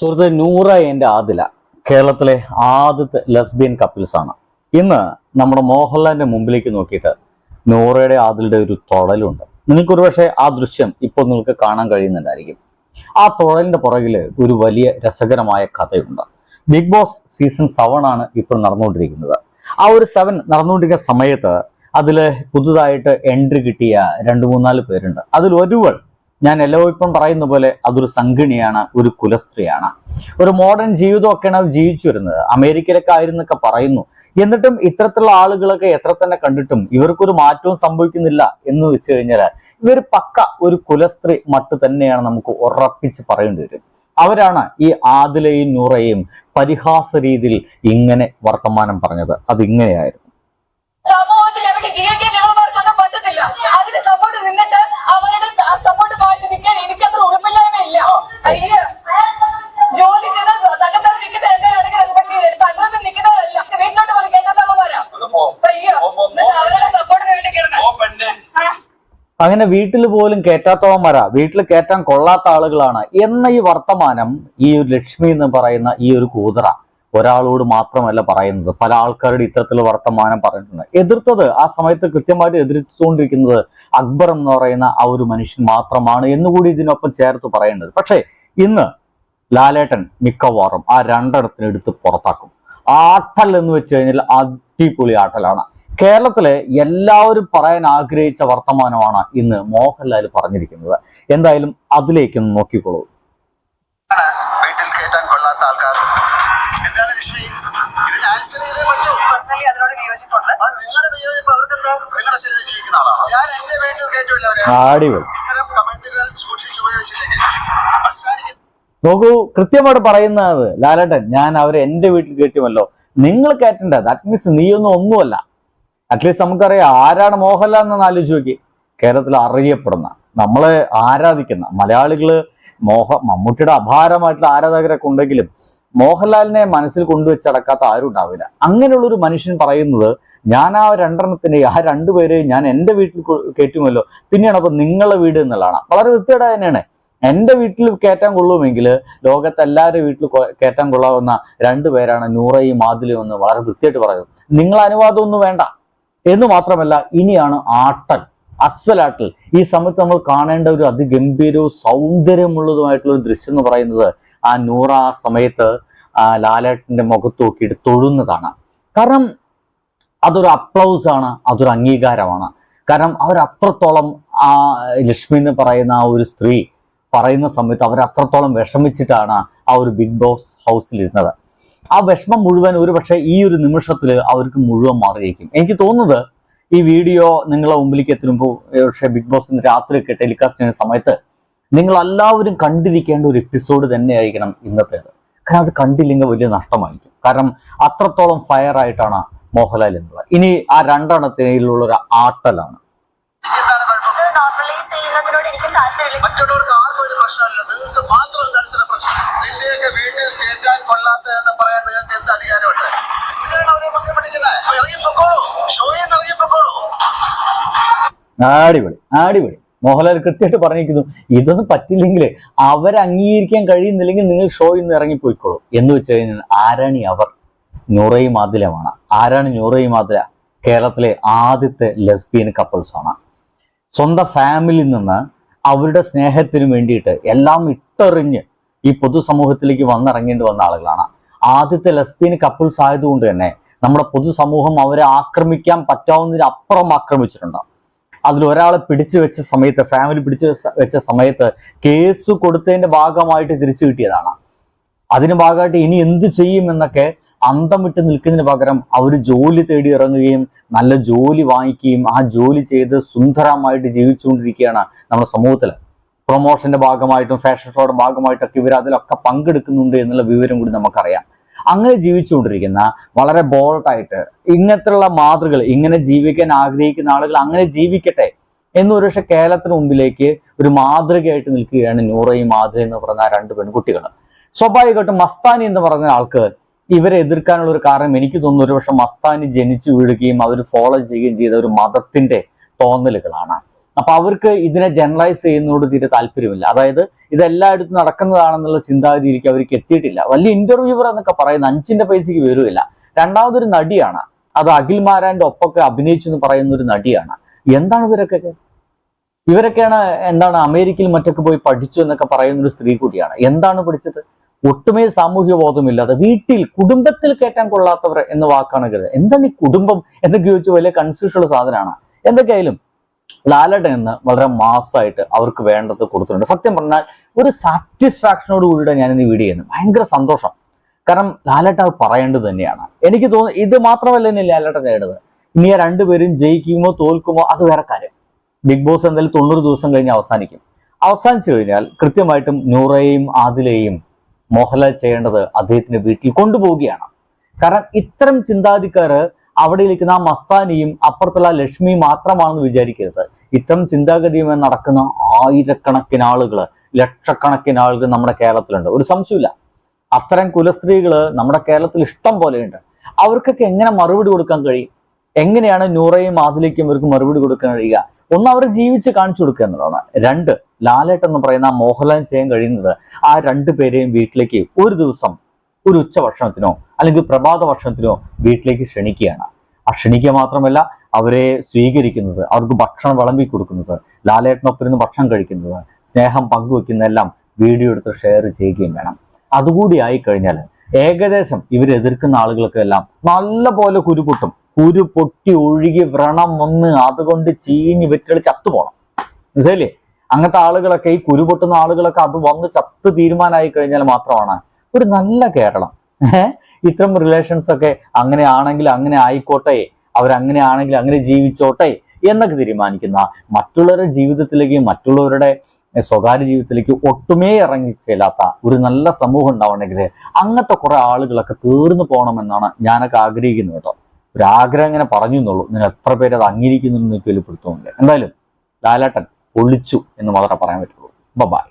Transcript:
സുഹൃത്തെ നൂറ എന്റെ ആദില കേരളത്തിലെ ആദ്യത്തെ ലെസ്ബിയൻ കപ്പിൾസ് ആണ്. ഇന്ന് നമ്മുടെ മോഹൻലാലിന്റെ മുമ്പിലേക്ക് നോക്കിയിട്ട് നൂറയുടെ ആദിലുടെ ഒരു തൊഴലുണ്ട് നിങ്ങൾക്ക് ഒരുപക്ഷെ ആ ദൃശ്യം ഇപ്പോൾ നിങ്ങൾക്ക് കാണാൻ കഴിയുന്നുണ്ടായിരിക്കും. ആ തൊഴലിന്റെ പുറകിൽ ഒരു വലിയ രസകരമായ കഥയുണ്ട്. ബിഗ് ബോസ് സീസൺ സെവൻ ആണ് ഇപ്പോൾ നടന്നുകൊണ്ടിരിക്കുന്നത്. ആ ഒരു സെവൻ നടന്നുകൊണ്ടിരിക്കുന്ന സമയത്ത് അതിൽ പുതുതായിട്ട് എൻട്രി കിട്ടിയ രണ്ട് മൂന്നാൽ പേരുണ്ട്. അതിൽ ഒരുവൾ ഞാൻ എല്ലായ്പ്പോഴും പറയുന്ന പോലെ അതൊരു സംഘിണിയാണ് ഒരു കുലസ്ത്രീയാണ്. ഒരു മോഡേൺ ജീവിതമൊക്കെയാണ് അത് ജീവിച്ചു വരുന്നത്. അമേരിക്കയിലൊക്കെ ആയിരുന്നൊക്കെ പറയുന്നു. എന്നിട്ടും ഇത്തരത്തിലുള്ള ആളുകളൊക്കെ എത്ര തന്നെ കണ്ടിട്ടും ഇവർക്കൊരു മാറ്റവും സംഭവിക്കുന്നില്ല എന്ന് വെച്ച് കഴിഞ്ഞാൽ ഇവർ പക്ക ഒരു കുലസ്ത്രീ മട്ട് തന്നെയാണ് നമുക്ക് ഉറപ്പിച്ച് പറയേണ്ടി വരും. അവരാണ് ഈ ആദിലയും നൂറയും പരിഹാസ രീതിയിൽ ഇങ്ങനെ വർത്തമാനം പറഞ്ഞത്. അത് ഇങ്ങനെയായിരുന്നു സമൂഹത്തിൽ അതിന് സപ്പോർട്ട് നിന്നിട്ട് അവരുടെ സപ്പോർട്ട് വാങ്ങിച്ച് നിൽക്കാൻ എനിക്ക് അത്ര ഉറപ്പില്ലായ്മയില്ല അയ്യോ ജോലി ചെയ്ത് തന്നെത്താൻ നിൽക്കുന്ന എന്തിനാണെങ്കിൽ റെസ്പെക്ട് ചെയ്ത് അങ്ങനൊന്നും നിൽക്കുന്നവരല്ല വീട്ടിലോട്ട് പോലെ കേൾക്കാത്തവന്മാരാ അയ്യോ എന്നിട്ട് അവരുടെ സപ്പോർട്ടിന് വേണ്ടി കിടന്ന് അങ്ങനെ വീട്ടിൽ പോലും കയറ്റാത്തവന്മാരാ വീട്ടിൽ കയറ്റാൻ കൊള്ളാത്ത ആളുകളാണ്. എന്ന ഈ വർത്തമാനം ഈ ഒരു ലക്ഷ്മി എന്ന് പറയുന്ന ഈ ഒരു കൂതറ ഒരാളോട് മാത്രമല്ല പറയുന്നത്. പല ആൾക്കാരുടെ ഇത്തരത്തിലുള്ള വർത്തമാനം പറഞ്ഞിട്ടുണ്ട്. എതിർത്തത് ആ സമയത്ത് കൃത്യമായിട്ട് എതിർത്തുകൊണ്ടിരിക്കുന്നത് അക്ബർ എന്ന് പറയുന്ന ആ ഒരു മനുഷ്യൻ മാത്രമാണ് എന്നുകൂടി ഇതിനൊപ്പം ചേർത്ത് പറയേണ്ടത്. പക്ഷേ ഇന്ന് ലാലേട്ടൻ മിക്കവാറും ആ രണ്ടിടത്തിനെടുത്ത് പുറത്താക്കും. ആട്ടൽ എന്ന് വെച്ച് കഴിഞ്ഞാൽ അടിപൊളി ആട്ടലാണ്. കേരളത്തിലെ എല്ലാവരും പറയാൻ ആഗ്രഹിച്ച വർത്തമാനമാണ് ഇന്ന് മോഹൻലാൽ പറഞ്ഞിരിക്കുന്നത്. എന്തായാലും അതിലേക്ക് നോക്കിക്കോളൂ. വീട്ടിൽ കയറ്റാൻ കൊള്ളാത്ത ആൾക്കാർ. എന്താണ് ലക്ഷ്മി? ഇത് ക്യാൻസൽ ചെയ്തേ പറ്റൂ. പേഴ്സണലി അതിനോട് വിയോജിപ്പുണ്ട്. അത് നിങ്ങളുടെ വിയോജിപ്പ് അവർക്കെന്താ? നിങ്ങളുടെ ശരീരം ജീവിക്കുന്ന ആളാണ്? ഞാൻ എന്റെ വീട്ടിൽ കയറ്റൂല അവരെ. അടിപൊളി. ഇത്തരം കമന്റുകൾ സൂക്ഷിച്ച് ഉപയോഗിച്ചില്ലെങ്കിൽ അവസാനിക്കുന്ന നോക്കൂ കൃത്യമായിട്ട് പറയുന്നത് ലാലേട്ടൻ ഞാൻ അവരെ എന്റെ വീട്ടിൽ കയറ്റുമല്ലോ നിങ്ങൾ കയറ്റണ്ട ദാറ്റ് മീൻസ് നീയൊന്നും ഒന്നുമല്ല. അറ്റ്ലീസ്റ്റ് നമുക്കറിയാം ആരാണ് മോഹൻലാൽ എന്ന് ആലോചിച്ച് നോക്കി. കേരളത്തിൽ അറിയപ്പെടുന്ന നമ്മളെ ആരാധിക്കുന്ന മലയാളികൾ മോഹ മമ്മൂട്ടിയുടെ അപാരമായിട്ടുള്ള ആരാധകരൊക്കെ ഉണ്ടെങ്കിലും മോഹൻലാലിനെ മനസ്സിൽ കൊണ്ടുവച്ചടക്കാത്ത ആരും ഉണ്ടാവില്ല. അങ്ങനെയുള്ള ഒരു മനുഷ്യൻ പറയുന്നത് ഞാൻ ആ രണ്ടെണ്ണത്തിന്റെ ആ രണ്ടുപേരെയും ഞാൻ എന്റെ വീട്ടിൽ കയറ്റുമല്ലോ. പിന്നെയാണ് അപ്പൊ നിങ്ങളെ വീട് എന്നുള്ളതാണ്. വളരെ വൃത്തിയുടെ തന്നെയാണ്. എന്റെ വീട്ടിൽ കയറ്റാൻ കൊള്ളുമെങ്കിൽ ലോകത്ത് എല്ലാവരുടെ വീട്ടിൽ കയറ്റാൻ കൊള്ളാവുന്ന രണ്ടുപേരാണ് നൂറയും മാതിലും എന്ന് വളരെ വൃത്തിയായിട്ട് പറയുന്നത്. നിങ്ങൾ അനുവാദമൊന്നും വേണ്ട. എന്ന് മാത്രമല്ല ഇനിയാണ് ആട്ടൽ അസലാട്ടൽ. ഈ സമയത്ത് നമ്മൾ കാണേണ്ട ഒരു അതിഗംഭീരവും സൗന്ദര്യമുള്ളതുമായിട്ടുള്ള ഒരു ദൃശ്യം എന്ന് പറയുന്നത് ആ നൂറ ആ സമയത്ത് ആ ലാലേട്ടന്റെ മുഖത്ത് നോക്കിയിട്ട് തൊഴുന്നതാണ്. കാരണം അതൊരു അപ്ലൗസ് ആണ് അതൊരു അംഗീകാരമാണ്. കാരണം അവരത്രത്തോളം ആ ലക്ഷ്മി എന്ന് പറയുന്ന ആ ഒരു സ്ത്രീ പറയുന്ന സമയത്ത് അവരത്രത്തോളം വിഷമിച്ചിട്ടാണ് ആ ഒരു ബിഗ് ബോസ് ഹൗസിൽ ഇരുന്നത് ആ വിഷമം മുഴുവൻ ഒരു പക്ഷേ ഈ ഒരു നിമിഷത്തിൽ അവർക്ക് മുഴുവൻ മാറിയിരിക്കും. എനിക്ക് തോന്നുന്നത് ഈ വീഡിയോ നിങ്ങളെ മുമ്പിലേക്ക് എത്തുമ്പോൾ പക്ഷേ ബിഗ് ബോസ് രാത്രിയൊക്കെ ടെലികാസ്റ്റ് ചെയ്യുന്ന സമയത്ത് നിങ്ങൾ എല്ലാവരും കണ്ടിരിക്കേണ്ട ഒരു എപ്പിസോഡ് തന്നെയായിരിക്കണം ഇന്നത്തേത്. കാരണം അത് കണ്ടില്ലെങ്കിൽ വലിയ നഷ്ടമായിരിക്കും. കാരണം അത്രത്തോളം ഫയർ ആയിട്ടാണ് മോഹൻലാൽ എന്നുള്ളത്. ഇനി ആ രണ്ടെണ്ണത്തിനുള്ള ഒരു ആട്ടലാണ്. മറ്റുള്ളവർക്ക് പ്രശ്നമില്ല നിങ്ങൾക്ക് മാത്രം എന്താണ് പ്രശ്നം നിന്റെയൊക്കെ വീട്ടിൽ കേൾക്കാൻ കൊള്ളാത്ത എന്ന് പറയാൻ നിങ്ങൾക്ക് എന്ത് അധികാരമുണ്ട്? ഇതിനാണ് അവരെ ബുദ്ധിമുട്ടിക്കുന്നത്. ഇറങ്ങിപ്പോക്കോളൂ ഷോയിൽ നിന്ന് ഇറങ്ങിപ്പോക്കോളൂ അടിപൊളി അടിപൊളി. മോഹൻലാൽ കൃത്യമായിട്ട് പറഞ്ഞിരിക്കുന്നു ഇതൊന്നും പറ്റില്ലെങ്കിൽ അവരെ അംഗീകരിക്കാൻ കഴിയുന്നില്ലെങ്കിൽ നിങ്ങൾ ഷോയിൽ നിന്ന് ഇറങ്ങിപ്പോയിക്കോളൂ. എന്ന് വെച്ച് കഴിഞ്ഞാൽ ആരാണ് അവർ? നൂറയും ആദിലമാണ് ആരാണ് നൂറയും ആദില കേരളത്തിലെ ആദ്യത്തെ ലെസ്ബിയൻ കപ്പിൾസ് ആണ്. സ്വന്തം ഫാമിലിയിൽ നിന്ന് അവരുടെ സ്നേഹത്തിന് വേണ്ടിയിട്ട് എല്ലാം ഇട്ടെറിഞ്ഞ് ഈ പൊതുസമൂഹത്തിലേക്ക് വന്നിറങ്ങേണ്ടി വന്ന ആളുകളാണ്. ആദ്യത്തെ ലെസ്ബിയൻ കപ്പിൾസ് ആയതുകൊണ്ട് തന്നെ നമ്മുടെ പൊതുസമൂഹം അവരെ ആക്രമിക്കാൻ പറ്റാവുന്നതിന് അപ്പുറം ആക്രമിച്ചിട്ടുണ്ട്. അതിൽ ഒരാളെ പിടിച്ചു വെച്ച സമയത്ത് ഫാമിലി പിടിച്ചു വെച്ച- സമയത്ത് കേസ് കൊടുത്തതിന്റെ ഭാഗമായിട്ട് തിരിച്ചു കിട്ടിയതാണ്. അതിന് ഭാഗമായിട്ട് ഇനി എന്ത് ചെയ്യും എന്നൊക്കെ അന്തം വിട്ട് നിൽക്കുന്നതിന് പകരം അവർ ജോലി തേടി ഇറങ്ങുകയും നല്ല ജോലി വാങ്ങിക്കുകയും ആ ജോലി ചെയ്ത് സുന്ദരമായിട്ട് ജീവിച്ചുകൊണ്ടിരിക്കുകയാണ് നമ്മുടെ സമൂഹത്തിൽ പ്രൊമോഷന്റെ ഭാഗമായിട്ടും ഫാഷൻ ഷോയുടെ ഭാഗമായിട്ടൊക്കെ ഇവർ അതിലൊക്കെ പങ്കെടുക്കുന്നുണ്ട് എന്നുള്ള വിവരം കൂടി നമുക്കറിയാം. അങ്ങനെ ജീവിച്ചുകൊണ്ടിരിക്കുന്ന വളരെ ബോൾഡായിട്ട് ഇങ്ങനത്തെയുള്ള മാതൃകൾ ഇങ്ങനെ ജീവിക്കാൻ ആഗ്രഹിക്കുന്ന ആളുകൾ അങ്ങനെ ജീവിക്കട്ടെ എന്ന് ഒരു പക്ഷെ കേരളത്തിന് മുമ്പിലേക്ക് ഒരു മാതൃകയായിട്ട് നിൽക്കുകയാണ് നൂറയും മാതൃ എന്ന് പറഞ്ഞ രണ്ട് പെൺകുട്ടികൾ സ്വാഭാവികമായിട്ടും മസ്താനി എന്ന് പറഞ്ഞ ആൾക്ക് ഇവരെ എതിർക്കാനുള്ള ഒരു കാരണം എനിക്ക് തോന്നുന്നു ഒരു പക്ഷെ മസ്താനി ജനിച്ചു വീഴുകയും അവർ ഫോളോ ചെയ്യുകയും ചെയ്ത ഒരു മതത്തിന്റെ തോന്നലുകളാണ്. അപ്പൊ അവർക്ക് ഇതിനെ ജനറലൈസ് ചെയ്യുന്നതോട് തീരെ താല്പര്യമില്ല. അതായത് ഇതെല്ലായിടത്തും നടക്കുന്നതാണെന്നുള്ള ചിന്താഗതിയിലേക്ക് അവർക്ക് എത്തിയിട്ടില്ല. വലിയ ഇന്റർവ്യൂവർ എന്നൊക്കെ പറയുന്ന അഞ്ചിന്റെ പൈസക്ക് വരുമില്ല. രണ്ടാമതൊരു നടിയാണ്. അത് അഖിൽ മാരാന്റെ ഒപ്പൊക്കെ അഭിനയിച്ചു എന്ന് പറയുന്ന ഒരു നടിയാണ്. എന്താണ് ഇവരൊക്കെ? ഇവരൊക്കെയാണ് എന്താണ് അമേരിക്കയിൽ മറ്റൊക്കെ പോയി പഠിച്ചു എന്നൊക്കെ പറയുന്ന ഒരു സ്ത്രീ കൂടിയാണ്. എന്താണ് പഠിച്ചത്? ഒട്ടുമേ സാമൂഹ്യ ബോധമില്ലാതെ വീട്ടിൽ കുടുംബത്തിൽ കയറ്റാൻ കൊള്ളാത്തവർ എന്ന വാക്കാണ് കരുതുന്നത് എന്താണ് ഈ കുടുംബം എന്നൊക്കെ ചോദിച്ചു വലിയ കൺഫ്യൂഷൻ ഉള്ള സാധനമാണ്. എന്തൊക്കെയായാലും ലാലട്ടൻ എന്ന് വളരെ മാസമായിട്ട് അവർക്ക് വേണ്ടത് കൊടുത്തിട്ടുണ്ട്. സത്യം പറഞ്ഞാൽ ഒരു സാറ്റിസ്ഫാക്ഷനോട് കൂടിയിട്ട് ഞാൻ ഇന്ന് വീഡിയോ ചെയ്യുന്നത്. ഭയങ്കര സന്തോഷം. കാരണം ലാലേട്ടൻ അത് പറയേണ്ടത് തന്നെയാണ്. എനിക്ക് തോന്നുന്നു ഇത് മാത്രമല്ല ഇനി ലാലേട്ടൻ നേടുന്നത് ഇനി ആ രണ്ടുപേരും ജയിക്കുമോ തോൽക്കുമോ അത് വേറെ കാര്യം. ബിഗ് ബോസ് എന്തായാലും തൊണ്ണൂറ് ദിവസം കഴിഞ്ഞ് അവസാനിക്കും. അവസാനിച്ചു കഴിഞ്ഞാൽ കൃത്യമായിട്ടും നൂറയും ആദിലെയും മോഹൻലാൽ ചെയ്യേണ്ടത് അദ്ദേഹത്തിന്റെ വീട്ടിൽ കൊണ്ടുപോവുകയാണ്. കാരണം ഇത്തരം ചിന്താതിക്കാർ അവിടെ ഇരിക്കുന്ന ആ മസ്താനിയും അപ്പുറത്തുള്ള ലക്ഷ്മിയും മാത്രമാണെന്ന് വിചാരിക്കരുത്. ഇത്തരം ചിന്താഗതിയുമായി നടക്കുന്ന ആയിരക്കണക്കിന് ആളുകൾ ലക്ഷക്കണക്കിന് ആളുകൾ നമ്മുടെ കേരളത്തിലുണ്ട്. ഒരു സംശയമില്ല അത്തരം കുലസ്ത്രീകൾ നമ്മുടെ കേരളത്തിൽ ഇഷ്ടം പോലെയുണ്ട്. അവർക്കൊക്കെ എങ്ങനെ മറുപടി കൊടുക്കാൻ കഴിയും? എങ്ങനെയാണ് നൂറയും ആദിലേക്കും ഇവർക്ക് മറുപടി കൊടുക്കാൻ കഴിയുക? ഒന്ന് അവർ ജീവിച്ച് കാണിച്ചു കൊടുക്കുക എന്നുള്ളതാണ്. രണ്ട് ലാലേട്ട് എന്ന് പറയുന്ന മോഹൻലാൽ ചെയ്യാൻ കഴിയുന്നത് ആ രണ്ടു പേരെയും വീട്ടിലേക്ക് ഒരു ദിവസം ഒരു ഉച്ച ഭക്ഷണത്തിനോ അല്ലെങ്കിൽ പ്രഭാത ഭക്ഷണത്തിനോ വീട്ടിലേക്ക് ക്ഷണിക്കുകയാണ്. ആ ക്ഷണിക്കുക മാത്രമല്ല അവരെ സ്വീകരിക്കുന്നത് അവർക്ക് ഭക്ഷണം വിളമ്പി കൊടുക്കുന്നത് ലാലേട്ടനൊപ്പം ഇരുന്ന് ഭക്ഷണം കഴിക്കുന്നത് സ്നേഹം പങ്കുവെക്കുന്നതെല്ലാം വീഡിയോ എടുത്ത് ഷെയർ ചെയ്യുകയും വേണം. അതുകൂടി ആയിക്കഴിഞ്ഞാൽ ഏകദേശം ഇവരെതിർക്കുന്ന ആളുകൾക്കെല്ലാം നല്ല പോലെ കുരുപൊട്ടും. കുരു പൊട്ടി ഒഴുകി വ്രണം വന്ന് അതുകൊണ്ട് ചീഞ്ഞ് വെറ്റളി ചത്തുപോണം. മനസ്സിലല്ലേ അങ്ങനത്തെ ആളുകളൊക്കെ ഈ കുരു പൊട്ടുന്ന ആളുകളൊക്കെ അത് വന്ന് ചത്ത് തീരുമാനമായി കഴിഞ്ഞാൽ മാത്രമാണ് ഒരു നല്ല കേരളം. ഇത്തരം റിലേഷൻസ് ഒക്കെ അങ്ങനെ ആണെങ്കിൽ അങ്ങനെ ആയിക്കോട്ടെ അവരങ്ങനെ ആണെങ്കിൽ അങ്ങനെ ജീവിച്ചോട്ടെ എന്നൊക്കെ തീരുമാനിക്കുന്ന മറ്റുള്ളവരുടെ ജീവിതത്തിലേക്ക് മറ്റുള്ളവരുടെ സ്വകാര്യ ജീവിതത്തിലേക്ക് ഒട്ടുമേ ഇറങ്ങിച്ചേലാത്ത ഒരു നല്ല സമൂഹം ഉണ്ടാവണമെങ്കിൽ അങ്ങനത്തെ കുറെ ആളുകളൊക്കെ തീർന്നു പോകണമെന്നാണ് ഞാനൊക്കെ ആഗ്രഹിക്കുന്നത് കേട്ടോ. ഒരു ആഗ്രഹം ഇങ്ങനെ പറഞ്ഞു എന്നുള്ളൂ. നിങ്ങൾ എത്ര പേര് അത് അംഗീകരിക്കുന്നു എന്ന് എനിക്ക് വെളിപ്പെടുത്തുന്നില്ല എന്തായാലും ലാലേട്ടൻ ഒളിച്ചു എന്ന് മാത്രമേ പറയാൻ പറ്റുള്ളൂ. ബൈ